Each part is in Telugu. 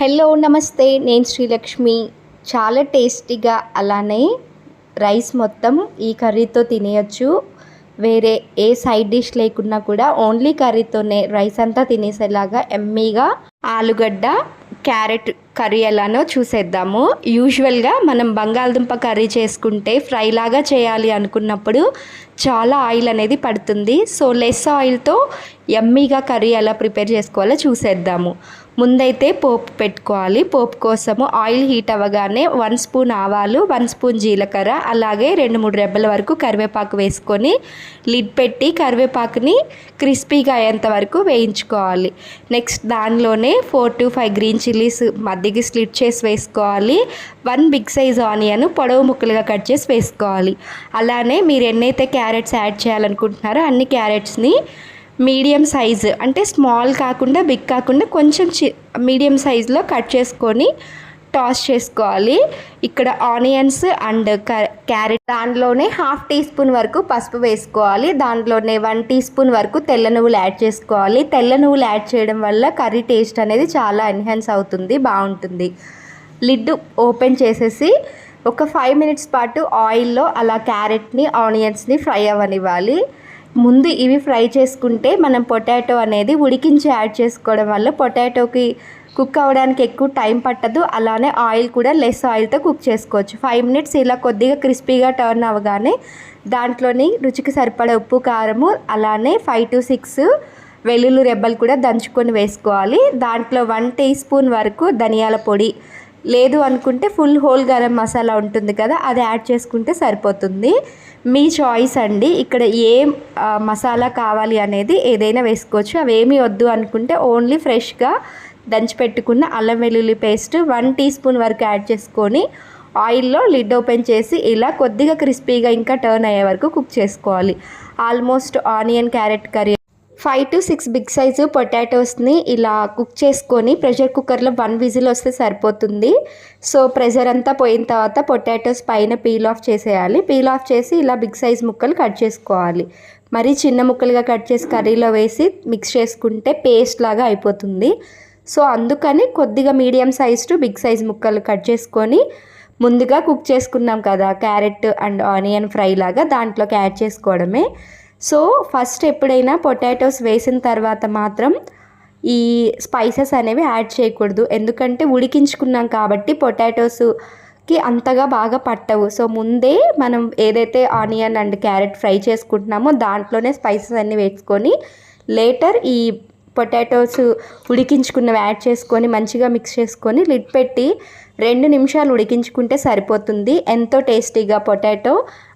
హలో నమస్తే. నేను శ్రీలక్ష్మి. చాలా టేస్టీగా అలానే రైస్ మొత్తం ఈ కర్రీతో తినేయచ్చు. వేరే ఏ సైడ్ డిష్ లేకున్నా కూడా ఓన్లీ కర్రీతోనే రైస్ అంతా తినేసేలాగా ఎమ్మీగా ఆలుగడ్డ క్యారెట్ కర్రీ ఎలానో చూసేద్దాము. యూజువల్గా మనం బంగాళదుంప కర్రీ చేసుకుంటే ఫ్రై లాగా చేయాలి అనుకున్నప్పుడు చాలా ఆయిల్ అనేది పడుతుంది. సో లెస్ ఆయిల్తో ఎమ్మీగా కర్రీ ఎలా ప్రిపేర్ చేసుకోవాలో చూసేద్దాము. ముందైతే పోపు పెట్టుకోవాలి. పోపు కోసము ఆయిల్ హీట్ అవ్వగానే వన్ స్పూన్ ఆవాలు వన్ స్పూన్ జీలకర్ర అలాగే రెండు మూడు రెబ్బల వరకు కరివేపాకు వేసుకొని లిడ్ పెట్టి కరివేపాకుని క్రిస్పీగా అయ్యేంత వరకు వేయించుకోవాలి. నెక్స్ట్ దానిలోనే four to five green chillies మధ్యకి స్లిట్ చేసి వేసుకోవాలి. వన్ బిగ్ సైజ్ ఆనియన్ పొడవు ముక్కలుగా కట్ చేసి వేసుకోవాలి. అలానే మీరు ఎన్నైతే క్యారెట్స్ యాడ్ చేయాలనుకుంటున్నారో అన్ని క్యారెట్స్ని మీడియం సైజ్ అంటే స్మాల్ కాకుండా బిగ్ కాకుండా కొంచెం చి మీడియం సైజులో కట్ చేసుకొని టాస్ చేసుకోవాలి. ఇక్కడ ఆనియన్స్ అండ్ క్యారెట్ దాంట్లోనే హాఫ్ టీ స్పూన్ వరకు పసుపు వేసుకోవాలి. దాంట్లోనే వన్ టీ స్పూన్ వరకు తెల్ల నువ్వులు యాడ్ చేసుకోవాలి. తెల్ల నువ్వులు యాడ్ చేయడం వల్ల కర్రీ టేస్ట్ అనేది చాలా ఎన్హాన్స్ అవుతుంది బాగుంటుంది. లిడ్ ఓపెన్ చేసేసి ఒక ఫైవ్ మినిట్స్ పాటు ఆయిల్లో అలా క్యారెట్ని ఆనియన్స్ని ఫ్రై అవ్వనివ్వాలి. ముందు ఇవి ఫ్రై చేసుకుంటే మనం పొటాటో అనేది ఉడికించి యాడ్ చేసుకోవడం వల్ల పొటాటోకి కుక్ అవ్వడానికి ఎక్కువ టైం పట్టదు. అలానే ఆయిల్ కూడా లెస్ ఆయిల్తో కుక్ చేసుకోవచ్చు. ఫైవ్ మినిట్స్ ఇలా కొద్దిగా క్రిస్పీగా టర్న్ అవ్వగానే దాంట్లోని రుచికి సరిపడే ఉప్పు కారము అలానే ఫైవ్ టు సిక్స్ వెల్లుల్లి రెబ్బలు కూడా దంచుకొని వేసుకోవాలి. దాంట్లో వన్ టీ స్పూన్ వరకు ధనియాల పొడి లేదు అనుకుంటే ఫుల్ హోల్ గరం మసాలా ఉంటుంది కదా అది యాడ్ చేసుకుంటే సరిపోతుంది. మీ చాయిస్ అండి ఇక్కడ ఏ మసాలా కావాలి అనేది ఏదైనా వేసుకోవచ్చు. అవేమీ వద్దు అనుకుంటే ఓన్లీ ఫ్రెష్గా దంచిపెట్టుకున్న అల్లం వెల్లుల్లి పేస్ట్ వన్ టీ స్పూన్ వరకు యాడ్ చేసుకొని ఆయిల్లో లిడ్ ఓపెన్ చేసి ఇలా కొద్దిగా క్రిస్పీగా ఇంకా టర్న్ అయ్యే వరకు కుక్ చేసుకోవాలి. Almost onion carrot curry five to six big size పొటాటోస్ని ఇలా కుక్ చేసుకొని ప్రెషర్ కుక్కర్లో వన్ విజిల్ వస్తే సరిపోతుంది. సో ప్రెషర్ అంతా పోయిన తర్వాత పొటాటోస్ పైన పీల్ ఆఫ్ చేసేయాలి. పీల్ ఆఫ్ చేసి ఇలా బిగ్ సైజ్ ముక్కలు కట్ చేసుకోవాలి. మరీ చిన్న ముక్కలుగా కట్ చేసి కర్రీలో వేసి మిక్స్ చేసుకుంటే పేస్ట్ లాగా అయిపోతుంది. సో అందుకని కొద్దిగా medium size to big size ముక్కలు కట్ చేసుకొని ముందుగా కుక్ చేసుకున్నాం కదా క్యారెట్ అండ్ ఆనియన్ ఫ్రై లాగా దాంట్లోకి యాడ్ చేసుకోవడమే. సో ఫస్ట్ ఎప్పుడైనా పొటాటోస్ వేసిన తర్వాత మాత్రం ఈ స్పైసెస్ అనేవి యాడ్ చేయకూడదు. ఎందుకంటే ఉడికించుకున్నాం కాబట్టి పొటాటోస్కి అంతగా బాగా పట్టవు. సో ముందే మనం ఏదైతే ఆనియన్ అండ్ క్యారెట్ ఫ్రై చేసుకుంటున్నామో దాంట్లోనే స్పైసెస్ అన్నీ వేసుకొని లేటర్ ఈ పొటాటోస్ ఉడికించుకున్నవి యాడ్ చేసుకొని మంచిగా మిక్స్ చేసుకొని లిడ్ పెట్టి రెండు నిమిషాలు ఉడికించుకుంటే సరిపోతుంది. ఎంతో టేస్టీగా పొటాటో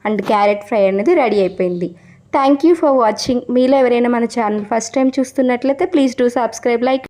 అండ్ క్యారెట్ ఫ్రై అనేది రెడీ అయిపోయింది. థ్యాంక్ యూ ఫర్ వాచింగ్ మీలో ఎవరైనా మన ఛానల్ ఫస్ట్ టైం చూస్తున్నట్లయితే ప్లీజ్ డూ సబ్స్క్రైబ్ లైక్